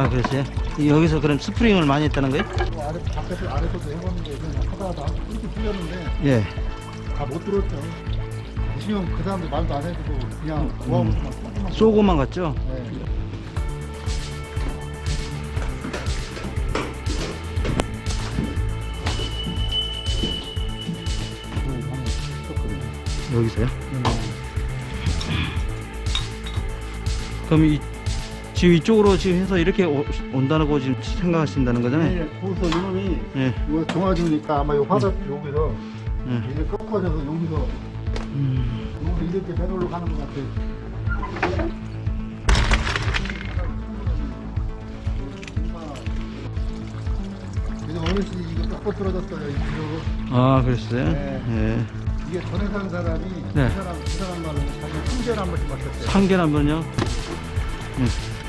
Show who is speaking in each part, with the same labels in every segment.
Speaker 1: 아, 그렇지. 여기서 그럼 스프링을 많이 했다는 거예요?
Speaker 2: 아래 밖에서 아래서도 해봤는데 그냥 하다가 다 이렇게 풀렸는데
Speaker 1: 예.
Speaker 2: 다 못 들었죠. 지금 그 사람들 말도 안 해주고 그냥 모아놓고만 조금만
Speaker 1: 쏘고만 갔죠?
Speaker 2: 네.
Speaker 1: 여기서요? 그럼 이, 지금 이쪽으로 지금 해서 이렇게 오- 온다고 지금 생각하신다는 거잖아요?
Speaker 2: 네, 거기서 이놈이
Speaker 1: 예.
Speaker 2: 이거 정화주니까 아마 요 화살 여기서
Speaker 1: 예.
Speaker 2: 이제 꺾어져서 여기서
Speaker 1: 음,
Speaker 2: 여기 이렇게 내놓으러 가는 것 같아. 그래서 어르신이 이거 꺾어 떨어졌어요. 이거.
Speaker 1: 아, 그랬어요?
Speaker 2: 네.
Speaker 1: 예.
Speaker 2: 이게 전에 산 사람이
Speaker 1: 네.
Speaker 2: 그 사람 그 사람 말로 자기 풍전 한 번씩.
Speaker 1: 상견 한 번요? 예.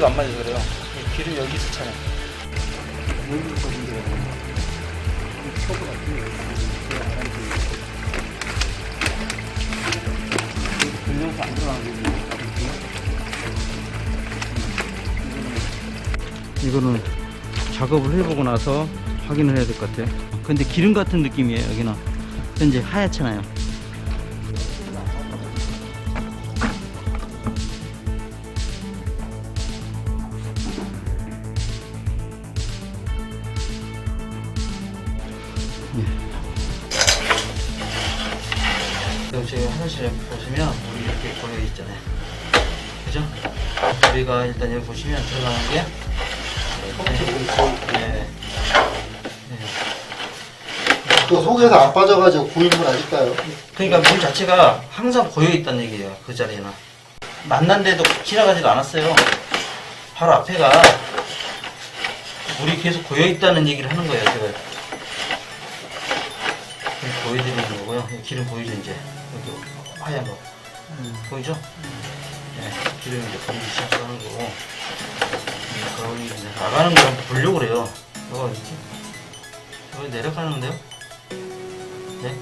Speaker 3: 구배가 안 맞아서 그래요. 이 기름 여기 있었잖아요.
Speaker 1: 이거는 작업을 해보고 나서 확인을 해야 될 것 같아요. 근데 기름 같은 느낌이에요, 여기는. 현재 하얗잖아요.
Speaker 3: 화장실에 보시면 물이 이렇게 고여 있잖아요. 그죠? 우리가 일단 여기 보시면 들어가는 게 네. 네. 네.
Speaker 2: 또 속에서 안 빠져가지고 고인물 아실까요?
Speaker 3: 그러니까 물 자체가 항상 고여 있다는 얘기예요. 그 자리에는 만난데도 지나가지도 않았어요. 바로 앞에가 물이 계속 고여 있다는 얘기를 하는 거예요. 제가 보여드리는 거고요. 기름 보이죠 이제 여기 하얀 거 보이죠? 네, 기름 이제 보이기 시작하는 거고 음, 거의 이제 나가는 걸 한번 보려고 그래요. 이거 이렇게 여기 내려가는데요? 네?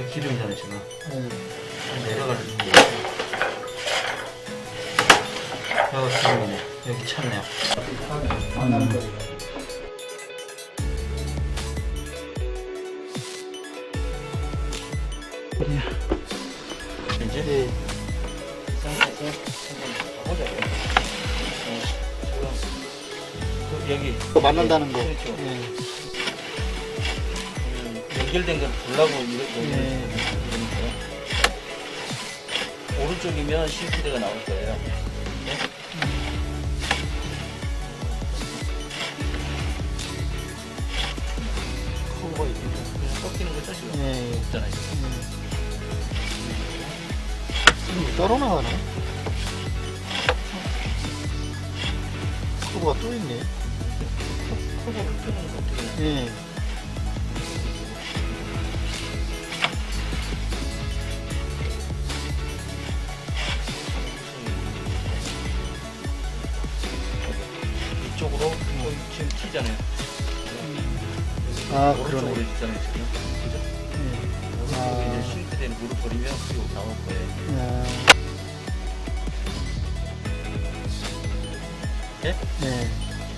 Speaker 3: 여기 기름이잖아요 지금.
Speaker 2: 네.
Speaker 3: 내려가는 게 여기 기름이네 여기 찼네요
Speaker 2: 만 또 만난다는 거.
Speaker 3: 그렇죠
Speaker 2: 네.
Speaker 3: 음, 연결된 걸 보려고 이렇게
Speaker 2: 네.
Speaker 3: 그러니까요. 오른쪽이면 싱크대가 나올 거예요 네? 커브가 이렇게 그냥 꺾이는 거죠 지금
Speaker 2: 네.
Speaker 3: 없잖아요
Speaker 2: 이거 따로 나가네. 커브가 또 있네.
Speaker 3: 거?
Speaker 2: 네.
Speaker 3: 이쪽으로 거의 지금 튀잖아요.
Speaker 2: 아,
Speaker 3: 오른쪽으로
Speaker 2: 그러네.
Speaker 3: 있잖아요 지금. 그죠? 오른쪽에
Speaker 2: 아.
Speaker 3: 이제 싱크대는 물을 버리면 그리고 나올 거예요.
Speaker 2: 아,
Speaker 3: 네?
Speaker 2: 네.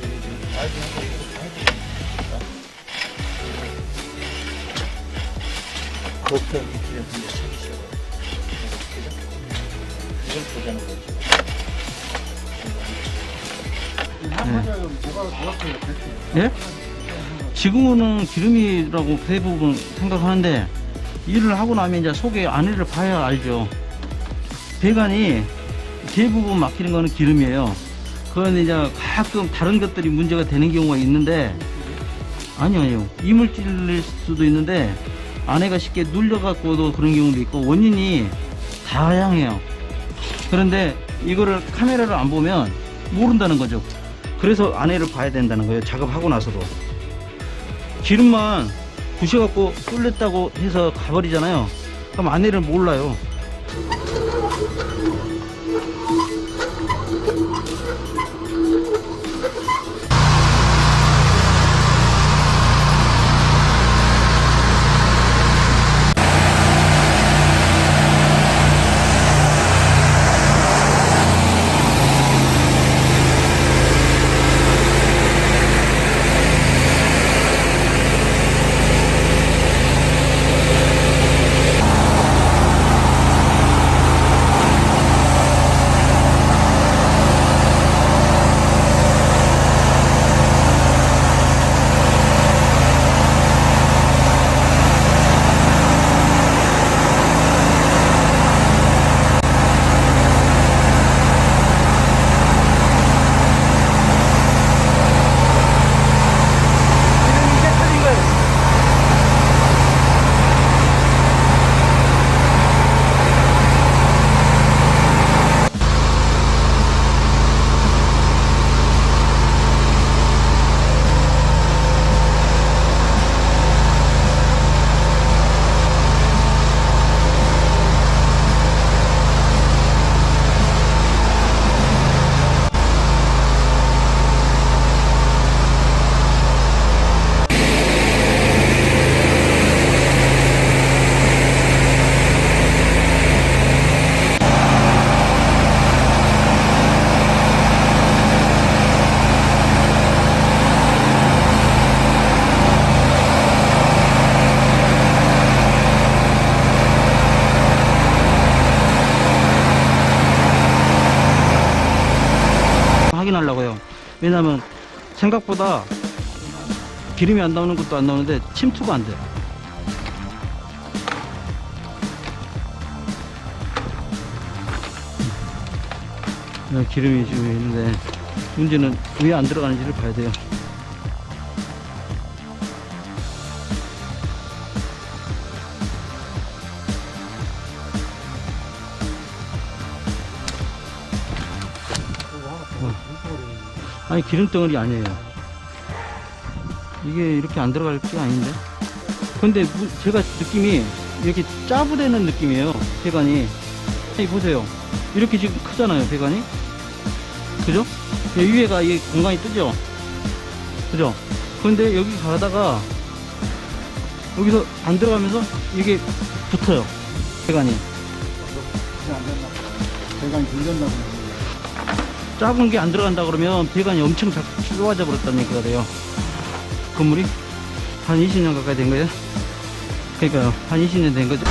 Speaker 3: 여기 지금 이거 기름 이제. 그죠? 이걸 보자는 거죠.
Speaker 1: 예? 지금은 기름이라고 대부분 생각하는데 일을 하고 나면 이제 속에 안에를 봐야 알죠. 배관이 대부분 막히는 거는 기름이에요. 그건 이제 가끔 다른 것들이 문제가 되는 경우가 있는데 아니요 아니요 이물질일 수도 있는데 안에가 쉽게 눌려갖고도 그런 경우도 있고 원인이 다양해요. 그런데 이거를 카메라를 안 보면 모른다는 거죠. 그래서 안에를 봐야 된다는 거예요. 작업하고 나서도. 기름만 부셔갖고 뚫렸다고 해서 가버리잖아요. 그럼 안에를 몰라요. 왜냐면 생각보다 기름이 안 나오는 것도 안 나오는데 침투가 안 돼요. 네, 기름이 지금 있는데 문제는 왜 안 들어가는지를 봐야 돼요. 아니 기름 덩어리 아니에요. 이게 이렇게 안 들어갈 게 아닌데. 근데 무- 제가 느낌이 이렇게 짜부되는 느낌이에요. 배관이. 이 보세요. 이렇게 지금 크잖아요. 배관이. 그죠? 이 위에가 이 공간이 뜨죠. 그죠? 근데 여기 가다가 여기서 안 들어가면서 이게 붙어요. 배관이.
Speaker 2: 배관이 들렸나 보네.
Speaker 1: 작은 게 안 들어간다 그러면 배관이 엄청 작- 좁아져 버렸다는 얘기가 돼요. 건물이 한 20년 가까이 된 거예요. 그러니까요. 한 20년 된 거죠.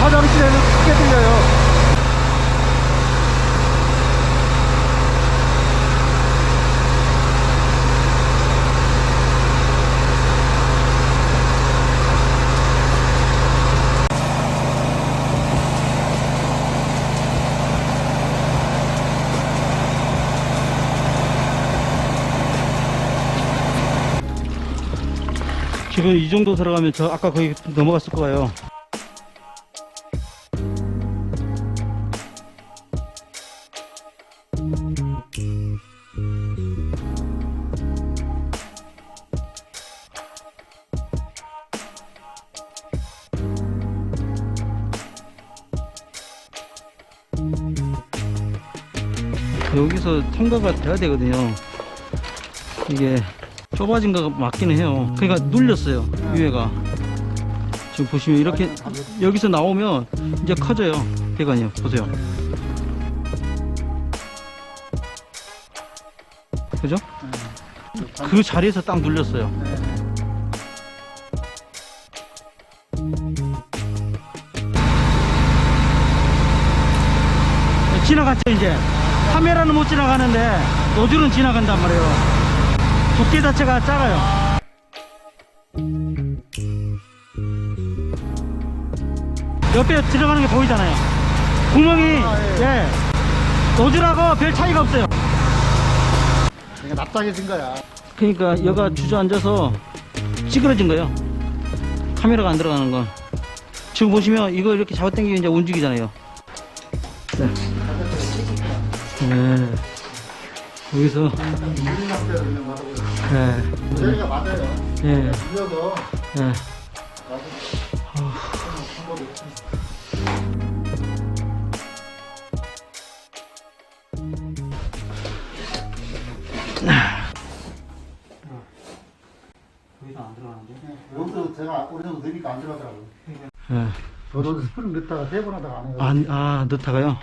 Speaker 2: 화장실에는 크게 들려요.
Speaker 1: 지금 이 정도 들어가면 저 아까 거기 넘어갔을 거예요. 여기서 통과가 돼야 되거든요. 이게 좁아진 거 맞기는 해요. 그러니까 눌렸어요. 위에가. 지금 보시면 이렇게 여기서 나오면 이제 커져요. 배관이요. 보세요. 그죠? 그 자리에서 딱 눌렸어요. 지나갔죠 이제 카메라는 못 지나가는데 노즐은 지나간단 말이에요 두께 자체가 작아요 옆에 들어가는 게 보이잖아요 구멍이
Speaker 2: 아, 예.
Speaker 1: 예 노즐하고 별 차이가 없어요
Speaker 2: 그러니까 납작해진 거야.
Speaker 1: 그러니까 여가 주저앉아서 찌그러진 거예요 카메라가 안 들어가는 건 지금 보시면 이거 이렇게 잡아당기면 이제 움직이잖아요 네. 네. 여기서. 네.
Speaker 2: 저희가 맞아요.
Speaker 1: 예.
Speaker 2: 빌려서
Speaker 1: 예. 여기도 안 들어가는데?
Speaker 2: 여기서 제가 오래전부터 넣으니까 안 들어가더라고요.
Speaker 1: 예.
Speaker 2: 저도 스프링 넣다가 세번 하다가 안 해요.
Speaker 1: 아, 아, 넣다가요?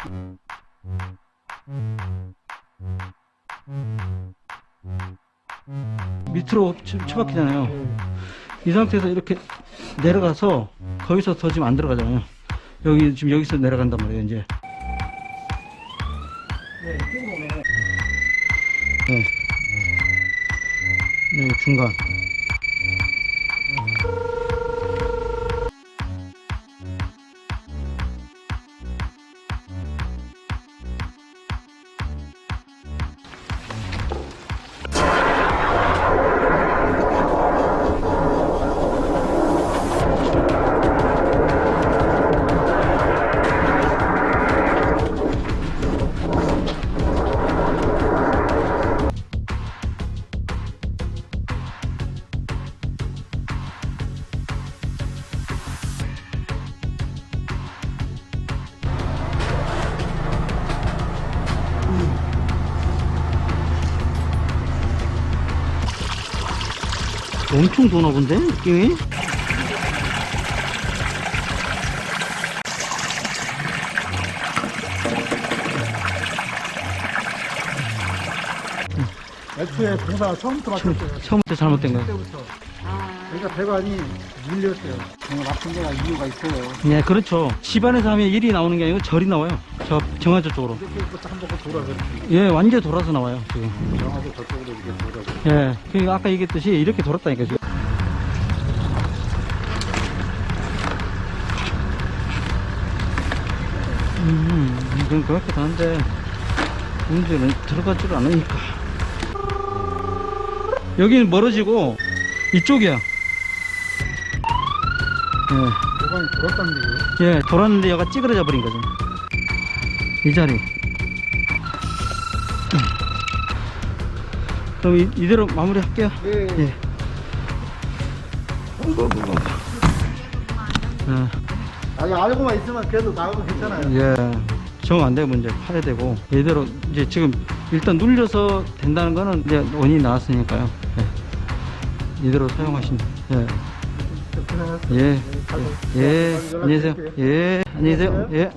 Speaker 1: 밑으로 쳐, 쳐박히잖아요. 이 상태에서 이렇게 내려가서 거기서 더 지금 안 들어가잖아요. 여기 지금 여기서 내려간단 말이에요, 이제. 네. 네, 중간. 엄청 도나 본데, 느낌이?
Speaker 2: 애초에 공사가 처음부터 막혔어요.
Speaker 1: 처음부터 잘못된 거예요.
Speaker 2: 그때부터. 그러니까 배관이 밀렸어요. 정말 나쁜 데가 이유가 있어요.
Speaker 1: 네, 그렇죠. 집안에서 하면 일이 나오는 게 아니고 절이 나와요. 저 정화조 쪽으로.
Speaker 2: 이렇게부터 한 바퀴 돌아서
Speaker 1: 예, 완전 돌아서 나와요, 지금.
Speaker 2: 정하고 저쪽으로 이렇게 돌아서.
Speaker 1: 예, 그 아까 얘기했듯이 이렇게 돌았다니까 지금. 음, 이건 그렇긴 한데 문제는 들어가질 않으니까. 여기는 멀어지고 이쪽이야. 예,
Speaker 2: 배관이 돌았다는 얘기예요.
Speaker 1: 예, 돌았는데 여가 찌그러져 버린 거죠. 이 자리. 그럼 이, 이대로 마무리할게요.
Speaker 2: 예.
Speaker 1: 예. 예,
Speaker 2: 아니 알고만 있으면 그래도 나가도 괜찮아요.
Speaker 1: 예. 정안 되면 이제 파야 되고, 이대로 이제 지금 일단 눌려서 된다는 거는 이제 원인이 나왔으니까요. 예. 이대로 사용하시면, 예. 예. 예.
Speaker 2: 드릴게요.
Speaker 1: 예. 안녕히 계세요. 예.